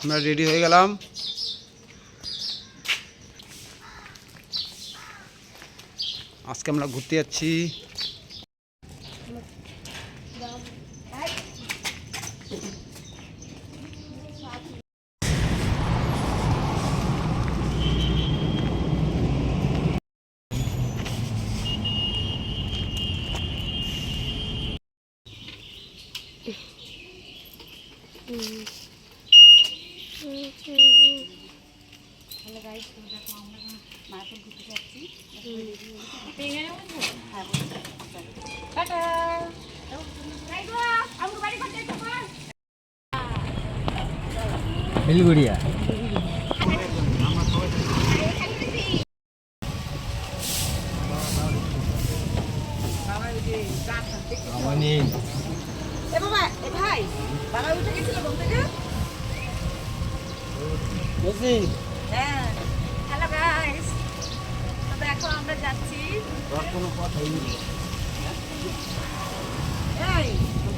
আমরা রেডি হয়ে গেলাম। আজকে আমরা ঘুরতে যাচ্ছি তাহলে গাইস দেখো আমরা এখন মায়াপুর ঘুরতে যাচ্ছি টাটা আমার বাড়ি করতে একটু পর বেলগুড়িয়া আমানি এ বাবা এ ভাই বাবা উঠে গেছিল ঘুম থেকে বসি হ্যাঁ হ্যালো গাইস তো দেখো আমরা যাচ্ছি। কোনো কথাই নেই এই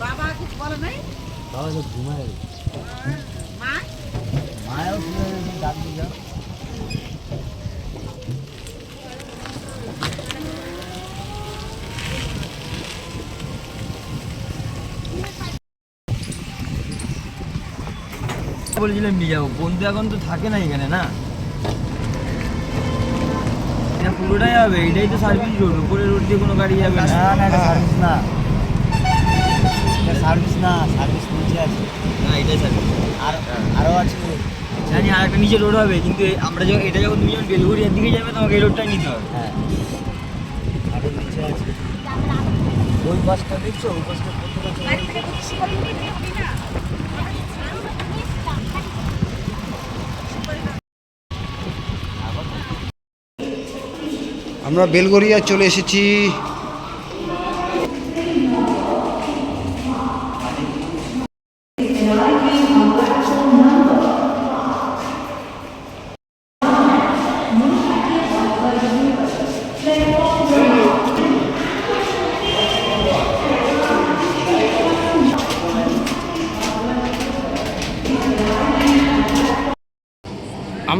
বাবা কিছু বলে নাই? বাবা তো ঘুমায়। বলেছিলাম নিয়ে যাব। বন্ধু এখন তো থাকে না এখানে না? পুরোটাই হবে এটাই তো সার্ভিস রোড উপরে রোড দিয়ে কোনো গাড়ি যাবে না। না না এটা সার্ভিস না। এটা সার্ভিস না সার্ভিস নিচে আছে। না এটাই সার্ভিস আর আরও আছে। জানি আর একটা নিচে রোড হবে কিন্তু আমরা যখন এটা যখন তুমি যখন বেলগুড়িয়ার দিকে যাবে তোমাকে এই রোডটাই নিতে হবে। হ্যাঁ। আরও নিচে আছে। ওই বাসটা দেখছ? ওই বাসটা কতটা চলে বাড়ি থেকে খুশি করে নিয়ে দিবি না আমরা বেলগড়িয়া চলে এসেছি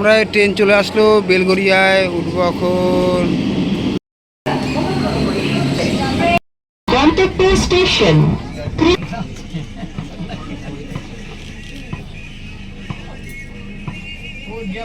আমরা ট্রেন চলে আসলো বেলগড়িয়ায় উঠবো এখন। স্টেশন ও গিয়া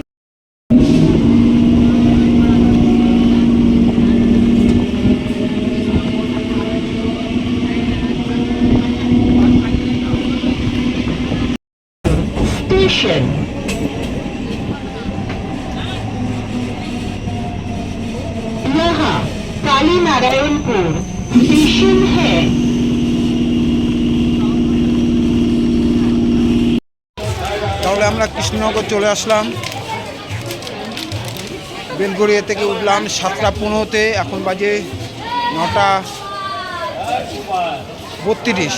হ্যাঁ। তাহলে আমরা কৃষ্ণনগর চলে আসলাম। বেলগড়িয়া থেকে উঠলাম সাতটা পনেরোতে, এখন বাজে নটা বত্রিশ।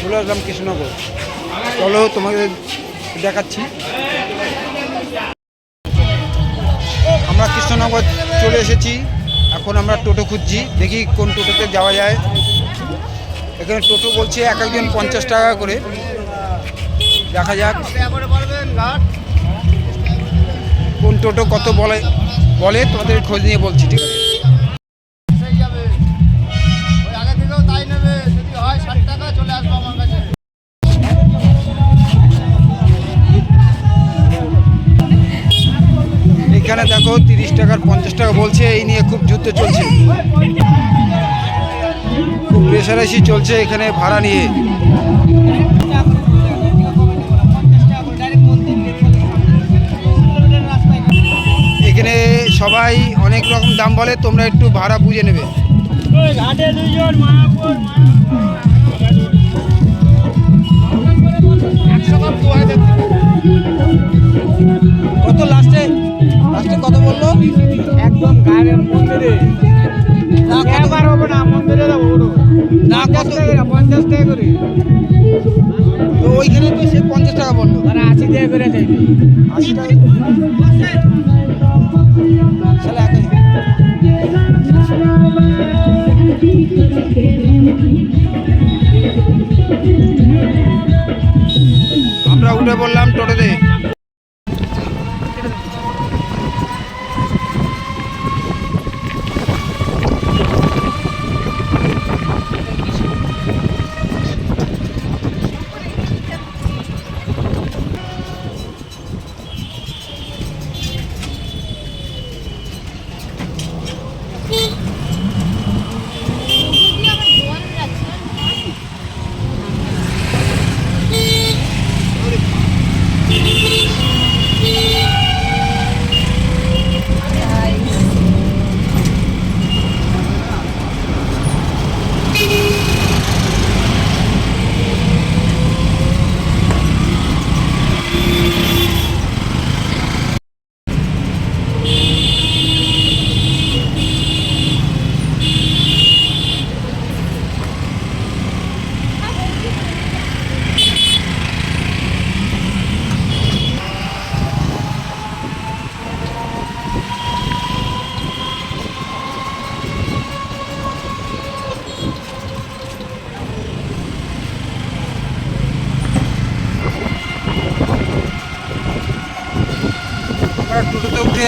চলে আসলাম কৃষ্ণনগর। চলো তোমাদের দেখাচ্ছি। আমরা কৃষ্ণনগর চলে এসেছি। এখন আমরা টোটো খুঁজছি। দেখি কোন টোটোতে যাওয়া যায়। এখানে টোটো বলছে এক একজন পঞ্চাশ টাকা করে। দেখা যাক। কোন টোটো কত বলে বলে তোমাদের খোঁজ নিয়ে বলছি, ঠিক আছে? টাকার পঞ্চাশ টাকা বলছে, এই নিয়ে খুব যুদ্ধ চলছে। খুব প্রেশারাইসি চলছে এখানে ভাড়া নিয়ে। এখানে সবাই অনেক রকম দাম বলে, তোমরা একটু ভাড়া বুঝে নেবে। কত লাস্টে লাস্টে কত বলল। একদম গাড়ির মন্দিরে। এবার হবে না মন্দিরে। না কত? পঞ্চাশ টাকা করে তো ওইখানে তো সে পঞ্চাশ টাকা বলল আশি টাকা করে চাইবে আশি টাকা?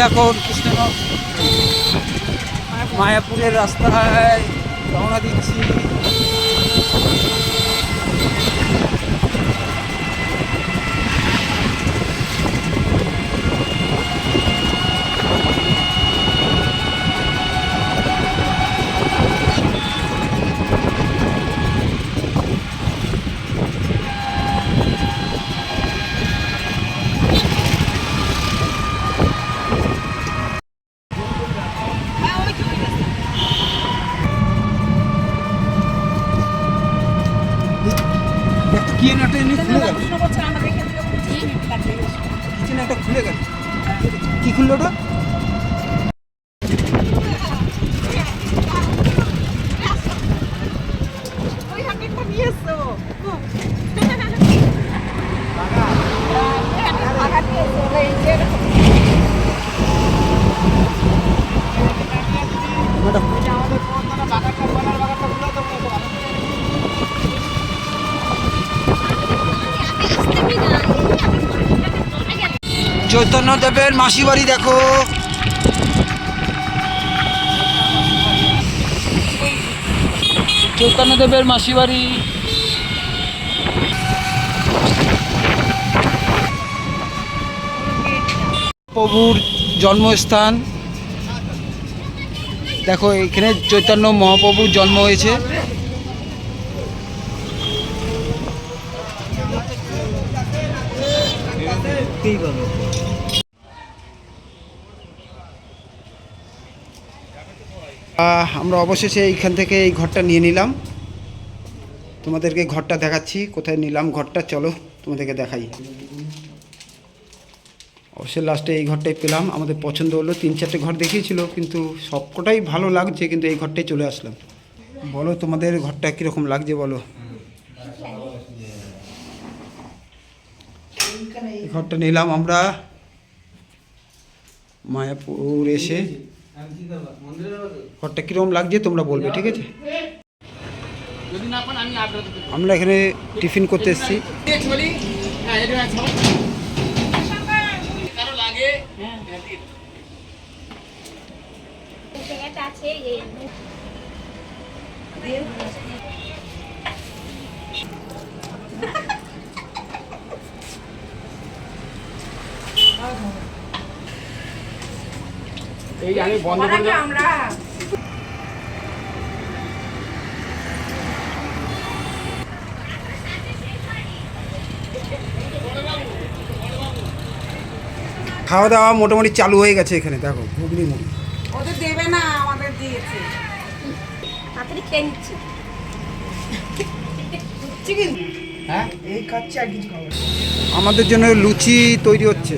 এখন কৃষ্ণনগর মায়াপুরের রাস্তায় রওনা দিচ্ছি একটা কি একটা এমনি খুলে গেল প্রশ্ন করছে আমাদের এখান থেকে বলছি, কাটিয়ে গেছে। কিচেনে একটা খুলে গেল কি খুললো ওটা ওই হাতে একটা নিয়ে এসছো। টাকা দিয়ে এসছো, এই যে এরকম। দেবের মাসি বাড়ি দেখো। চৈতন্য দেবের মাসি বাড়ি প্রভুর জন্মস্থান। দেখো এখানে চৈতন্য মহাপ্রভুর জন্ম হয়েছে। আহ, আমরা অবশেষে এইখান থেকে এই ঘরটা নিয়ে নিলাম। তোমাদেরকে ঘরটা দেখাচ্ছি, কোথায় নিলাম ঘরটা, চলো তোমাদেরকে দেখাই। অবশ্যই লাস্টে এই ঘরটাই পেলাম। আমাদের পছন্দ হলো, তিন চারটে ঘর দেখিয়েছিল, কিন্তু সবকটাই ভালো লাগছে, কিন্তু এই ঘরটাই চলে আসলাম। বলো তোমাদের ঘরটা কীরকম লাগছে বলো। ঘরটা নিলাম আমরা। মায়াপুর এসে ঘরটা কীরকম লাগছে তোমরা বলবে ঠিক আছে আমরা এখানে টিফিন করতে এসেছি আছে এই আমি বন্ধ করে আমরা খাওয়া দাওয়া মোটামুটি চালু হয়ে গেছে এখানে দেখো ঘুগনি মুড়ি। ওদের দেবে না আমাদের দিয়েছে। তাড়াতাড়ি খেয়ে নিচ্ছি। হচ্ছে কিন্তু হ্যাঁ? এই খাচ্ছি আর কিছু খাব আমাদের জন্য লুচি তৈরি হচ্ছে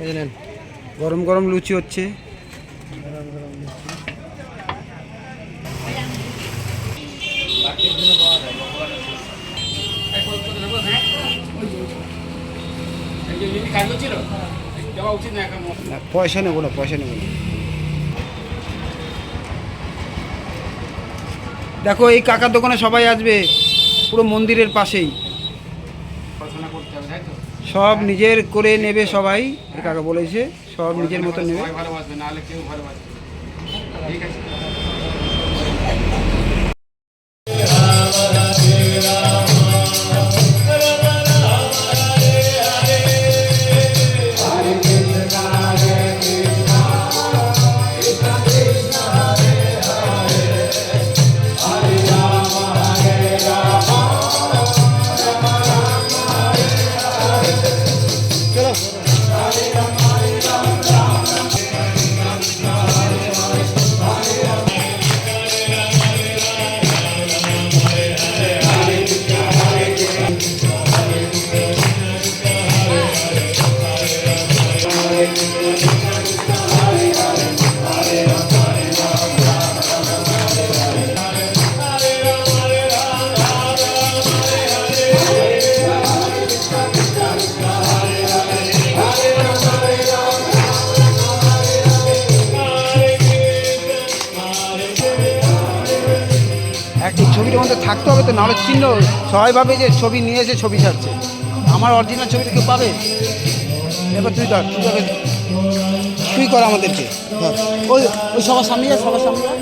এই যে নেন। গরম গরম লুচি হচ্ছে। পয়সা নেব না, পয়সা নেব না। দেখো, এই কাকার দোকানে সবাই আসবে, পুরো মন্দিরের পাশেই। সব নিজের করে নেবে সবাই কাকা বলেছে। সব নিজের মতো নেবে। একটি ছবিটার মধ্যে থাকতে হবে তো নাহলে চিহ্ন সবাই ভাবে যে ছবি নিয়ে এসে ছবি ছাড়ছে। আমার অরিজিনাল ছবিটা কেউ পাবে? এবার তুই ধর, তুই কর আমাদেরকে। ওই ওই সবার সামনে যা সবার সামনে যা।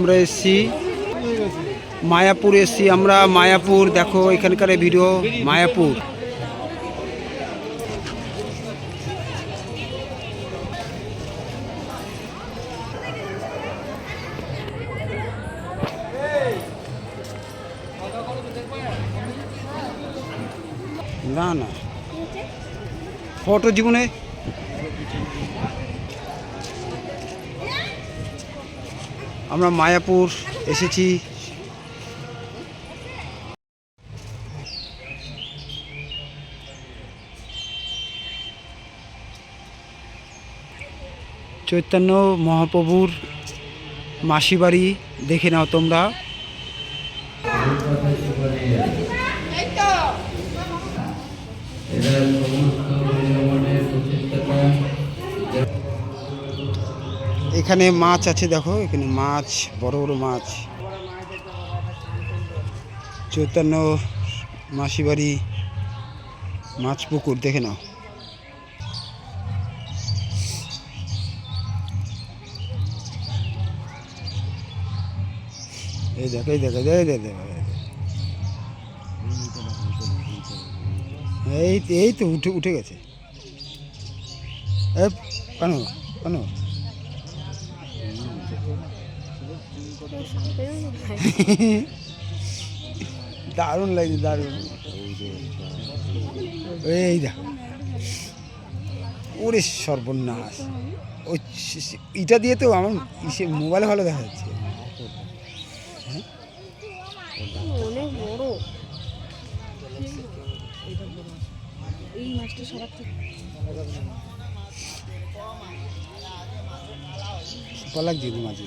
আমরা এসছি। মায়াপুর এসছি আমরা। মায়াপুর দেখো এখানকার ভিডিও মায়াপুর। না না। ফটো জীবনে আমরা মায়াপুর এসেছি। চৈতন্য মহাপ্রভুর মাসি বাড়ি দেখে নাও তোমরা। এখানে মাছ আছে দেখো এখানে মাছ বড় বড় মাছ। চৈতন্য মাসি বাড়ি মাছ পুকুর দেখে নাও। এই দেখ এই দেখ এই দেখ, এই এই তো উঠে উঠে গেছে। এ কেন কেন দারুণ লাগছে, দারুণ। এই দেখো। ওরে সর্বনাশ। ওই ইটা দিয়ে তো আমার ইসে মোবাইলে ভালো দেখা যাচ্ছে। মাছটা সবার থেকে মাছ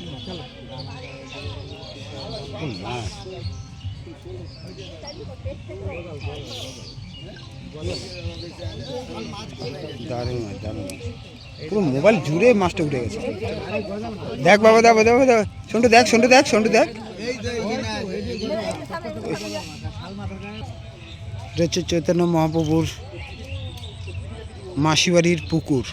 দারুণ মাছ পুরো মোবাইল জুড়ে মাছটা উঠে গেছে। দেখ বাবা, দেখ দেখ দেখ সন্টু দেখ সন্টু দেখ সন্টু দেখ। এটা চৈতন্য মহাপ্রভুর মাসিবাড়ির পুকুর।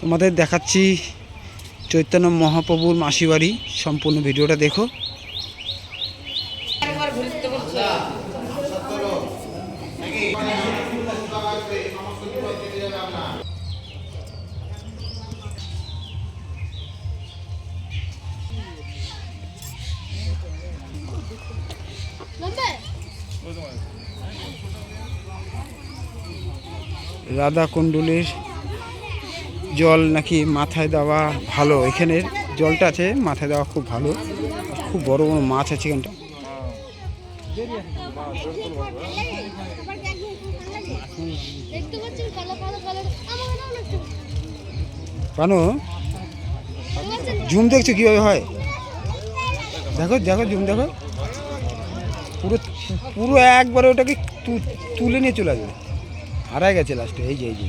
তোমাদের দেখাচ্ছি চৈতন্য মহাপ্রভুর মাসিবাড়ি সম্পূর্ণ ভিডিওটা দেখো। রাধা কুণ্ডলীর জল নাকি মাথায় দেওয়া ভালো? এখানের জলটা আছে, মাথায় দেওয়া খুব ভালো। খুব বড় বড় মাছ আছে এখানটা। পানো জুম দেখছ কীভাবে হয়? দেখো দেখো, জুম দেখো। পুরো পুরো একবারে ওটাকে তুলে নিয়ে চলে আসবে। হারাই গেছে লাস্টে এই যে এই যে।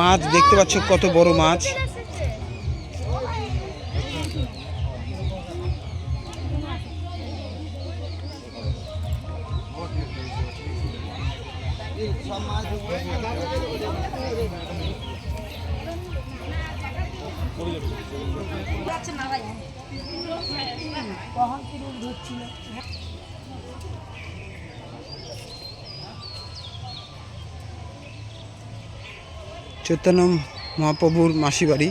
মাছ দেখতে পাচ্ছ কত বড় মাছ। চৈতন্য মহাপ্রভুর মাসি বাড়ি।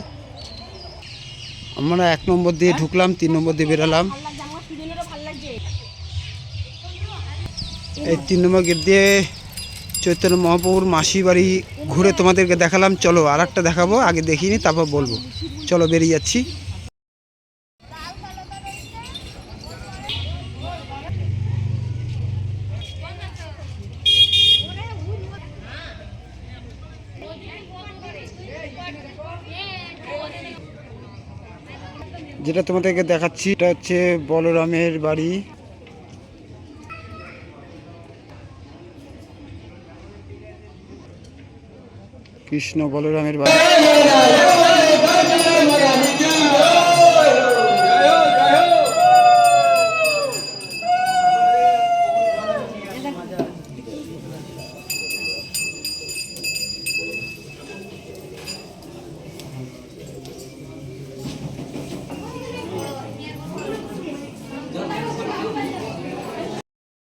আমরা এক নম্বর দিয়ে ঢুকলাম, তিন নম্বর দিয়ে বেরালাম। এই তিন নম্বর গেট দিয়ে চৈতন্য মহাপ্রভুর মাসি বাড়ি ঘুরে তোমাদেরকে দেখালাম। চলো আর একটা দেখাবো, আগে দেখিনি, তারপর বলব। চলো বেরিয়ে যাচ্ছি। যেটা তোমাদেরকে দেখাচ্ছি এটা হচ্ছে বলরামের বাড়ি। কৃষ্ণ বলরামের বাড়ি।